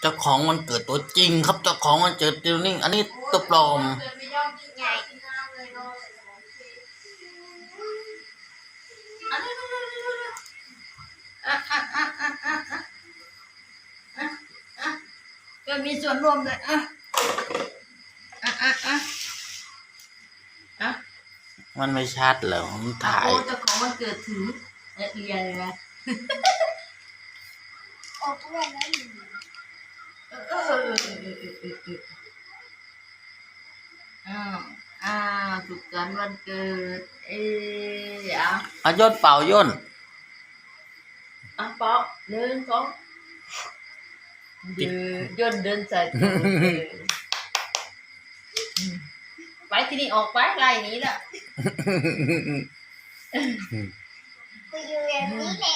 เจ้าของมันเกิดตัวจริง ครับเจ้าของมันเจอตัวนี่อันนี้ตัวปลอมก็มีส่วนร่วมเลยอะอะอะอะอะมันไม่ชัดเหรอมันถ่าย โอ้เจ้าของวันเกิดถือเรียนเลยนะ ออกด้วยแล้วหนึ่งเออเออเออเออเออเออเอออ้าวอ้าวสุขสันต์วันเกิด เอ้ยอะอะย่นเป่าย่นอะเปอหนึ่งสองเดินย่นเดินใส่ตัวเออไปที่นี่ออกไปไล่หนี้ละ กูอยู่แบบนี้แหละ